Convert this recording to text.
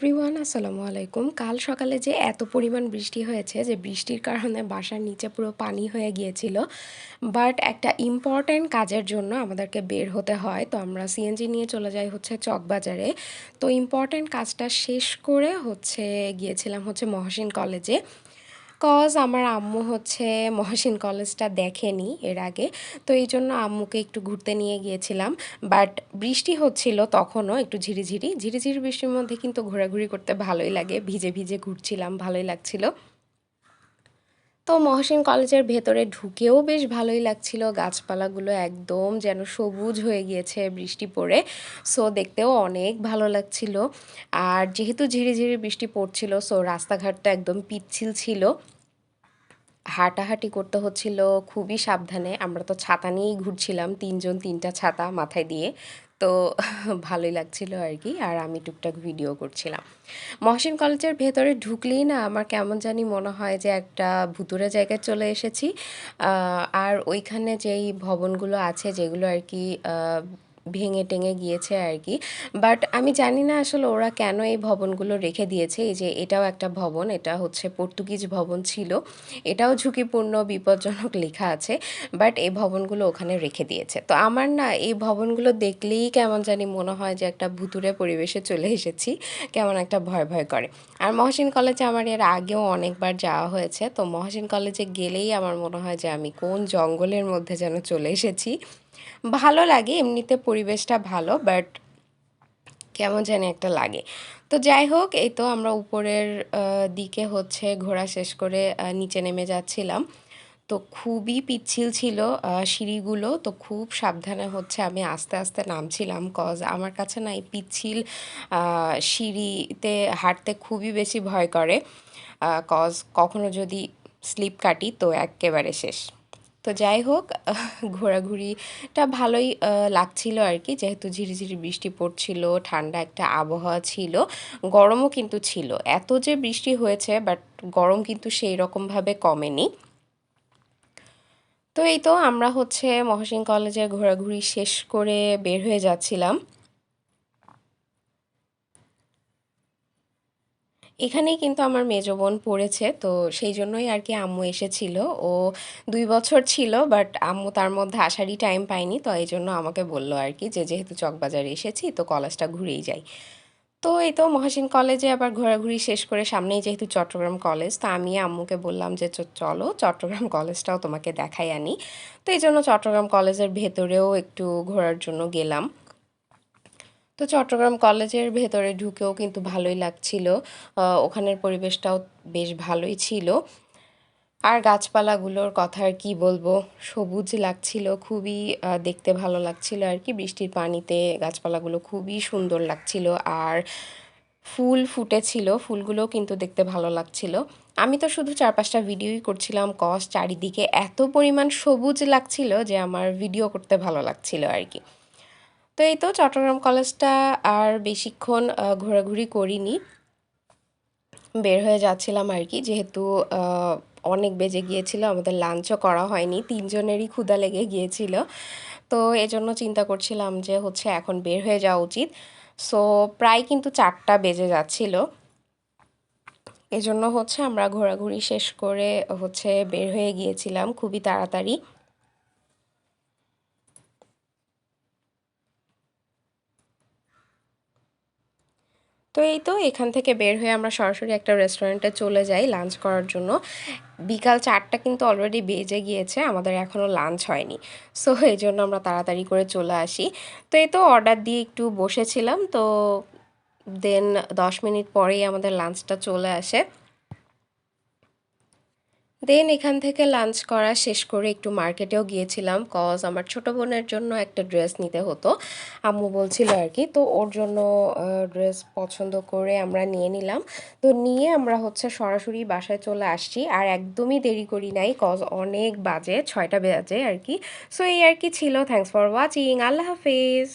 Everyone আসসালামু আলাইকুম। কাল সকালে যে এত পরিমাণ বৃষ্টি হয়েছে, যে বৃষ্টির কারণে বাসার নিচে পুরো পানি হয়ে গিয়েছিল বাট একটা ইম্পর্ট্যান্ট কাজের জন্য আমাদেরকে বের হতে হয়। তো আমরা সিএনজি নিয়ে চলে যাই হচ্ছে চকবাজারে। তো ইম্পর্ট্যান্ট কাজটা শেষ করে হচ্ছে গিয়েছিলাম হচ্ছে মহসিন কলেজে কজ আমার আম্মু হচ্ছে মহাসিন কলেজটা দেখেনি এর আগে, তো এই জন্য আম্মুকে একটু ঘুরতে নিয়ে গিয়েছিলাম। বাট বৃষ্টি হচ্ছিল তখনও একটু ঝিরিঝিরি। ঝিরিঝিরি বৃষ্টির মধ্যে কিন্তু ঘোরাঘুরি করতে ভালোই লাগে। ভিজে ভিজে ঘুরছিলাম, ভালোই লাগছিল। তো মহসিন কলেজের ভেতরে ঢুকেও বেশ ভালোই লাগছিল। গাছপালাগুলো একদম যেন সবুজ হয়ে গিয়েছে বৃষ্টি পড়ে। সো দেখতেও অনেক ভালো লাগছিল। আর যেহেতু ঝিরিঝিরি বৃষ্টি পড়ছিল সো রাস্তাঘাটটা একদম পিচ্ছিল ছিল। হাঁটাহাঁটি করতে হচ্ছিল খুবই সাবধানে। আমরা তো ছাতা নিয়েই ঘুরছিলাম, তিনজন তিনটা ছাতা মাথায় দিয়ে। তো ভালোই লাগছিল আর কি, আর আমি টুকটাক ভিডিও করছিলাম। মহসিন কলেজের ভেতরে ঢুকলেই না আমার কেমন জানি মনে হয় যে একটা ভুতুরে জায়গায় চলে এসেছি। আর ওইখানে যেই ভবনগুলো আছে, যেগুলো আর কি ভেঙে টেঙে গিয়েছে আর কি বাট আমি জানি না আসলে ওরা কেন এই ভবনগুলো রেখে দিয়েছে। এই যে এটাও একটা ভবন, এটা হচ্ছে পর্তুগিজ ভবন ছিল। এটাও ঝুঁকিপূর্ণ, বিপজ্জনক লেখা আছে। বাট এই ভবনগুলো ওখানে রেখে দিয়েছে। তো আমার না এই ভবনগুলো দেখলেই কেমন জানি মনে হয় যে একটা ভুতুরে পরিবেশে চলে এসেছি। কেমন একটা ভয় ভয় করে। আর মহসিন কলেজে আমার এর আগেও অনেকবার যাওয়া হয়েছে। তো মহসিন কলেজে গেলেই আমার মনে হয় যে আমি কোন জঙ্গলের মধ্যে যেন চলে এসেছি। ভালো লাগে, এমনিতে পরিবেশটা ভালো বাট কেমন জানি একটা লাগে। তো যাই হোক, এই তো আমরা উপরের দিকে হচ্ছে ঘোরা শেষ করে নিচে নেমে যাচ্ছিলাম। তো খুবই পিচ্ছিল ছিল সিঁড়িগুলো, তো খুব সাবধানে হচ্ছে আমি আস্তে আস্তে নামছিলাম কজ আমার কাছে না এই পিচ্ছিল সিঁড়িতে হাঁটতে খুবই বেশি ভয় করে কজ কখনো যদি স্লিপ কাটি, তো একেবারে শেষ। তো যাই হোক, ঘোরাঘুরিটা ভালোই লাগছিল আর কি। যেহেতু ঝিরিঝিরি বৃষ্টি পড়ছিল, ঠান্ডা একটা আবহাওয়া ছিল, গরমও কিন্তু ছিল। এত যে বৃষ্টি হয়েছে, বাট গরম কিন্তু সেই রকমভাবে কমেনি। তো এই তো আমরা হচ্ছে মহসিন কলেজে ঘোরাঘুরি শেষ করে বের হয়ে যাচ্ছিলাম। এখানেই কিন্তু আমার মেজো বোন পড়েছে, তো সেই জন্যই আর কি আম্মু এসেছিল। ও দুই বছর ছিল বাট আম্মু তার মধ্যে আসারই টাইম পায়নি, তো এই জন্য আমাকে বলল আর কি যে, যেহেতু চকবাজারে এসেছি, তো কলেজটা ঘুরেই যাই। তো এই তো মহাসিন কলেজে আবার ঘোরাঘুরি শেষ করে সামনেই যেহেতু চট্টগ্রাম কলেজ, তো আমি আম্মুকে বললাম যে চলো চট্টগ্রাম কলেজটাও তোমাকে দেখাই আনি। তো এই জন্য চট্টগ্রাম কলেজের ভেতরেও একটু ঘোরার জন্য গেলাম। তো চট্টগ্রাম কলেজের ভেতরে ঢুকেও কিন্তু ভালোই লাগছিল। ওখানের পরিবেশটাও বেশ ভালোই ছিল। আর গাছপালাগুলোর কথা আর কি বলব, সবুজ লাগছিল, খুবই দেখতে ভালো লাগছিল আর কি। বৃষ্টির পানিতে গাছপালাগুলো খুবই সুন্দর লাগছিল আর ফুল ফুটেছিল, ফুলগুলোও কিন্তু দেখতে ভালো লাগছিল। আমি তো শুধু চার পাঁচটা ভিডিওই করছিলাম কস চারিদিকে এত পরিমাণ সবুজ লাগছিল যে আমার ভিডিও করতে ভালো লাগছিল আর কি। তো এই তো চট্টগ্রাম কলেজটা আর বেশিক্ষণ ঘোরাঘুরি করিনি। বের হয়ে যাচ্ছিলাম আর কি, যেহেতু অনেক বেজে গিয়েছিল, আমাদের লাঞ্চও করা হয়নি, তিনজনেরই ক্ষুদা লেগে গিয়েছিল। তো এজন্য চিন্তা করছিলাম যে হচ্ছে এখন বের হয়ে যাওয়া উচিত। সো প্রায় কিন্তু চারটা বেজে যাচ্ছিল। এজন্য হচ্ছে আমরা ঘোরাঘুরি শেষ করে হচ্ছে বের হয়ে গিয়েছিলাম খুবই তাড়াতাড়ি। তো এই তো এখান থেকে বের হয়ে আমরা সরাসরি একটা রেস্টুরেন্টে চলে যাই লাঞ্চ করার জন্য। বিকাল চারটা কিন্তু অলরেডি বেজে গিয়েছে, আমাদের এখনও লাঞ্চ হয়নি। সো এই জন্য আমরা তাড়াতাড়ি করে চলে আসি। তো এই তো অর্ডার দিয়ে একটু বসেছিলাম, তো দেন দশ মিনিট পরেই আমাদের লাঞ্চটা চলে আসে। দেন এখান থেকে লাঞ্চ করা শেষ করে একটু মার্কেটেও গিয়েছিলাম কজ আমার ছোট বোনের জন্য একটা ড্রেস নিতে হতো। আম্মু বলছিল আর কি, তো ওর জন্য ড্রেস পছন্দ করে আমরা নিয়ে নিলাম। তো নিয়ে আমরা হচ্ছে সরাসরি বাসায় চলে আসছি, আর একদমই দেরি করি নাই কজ অনেক বাজে, ছয়টা বাজে আর কি সো এই আর কি ছিল থ্যাংকস ফর ওয়াচিং আল্লাহ হাফিজ!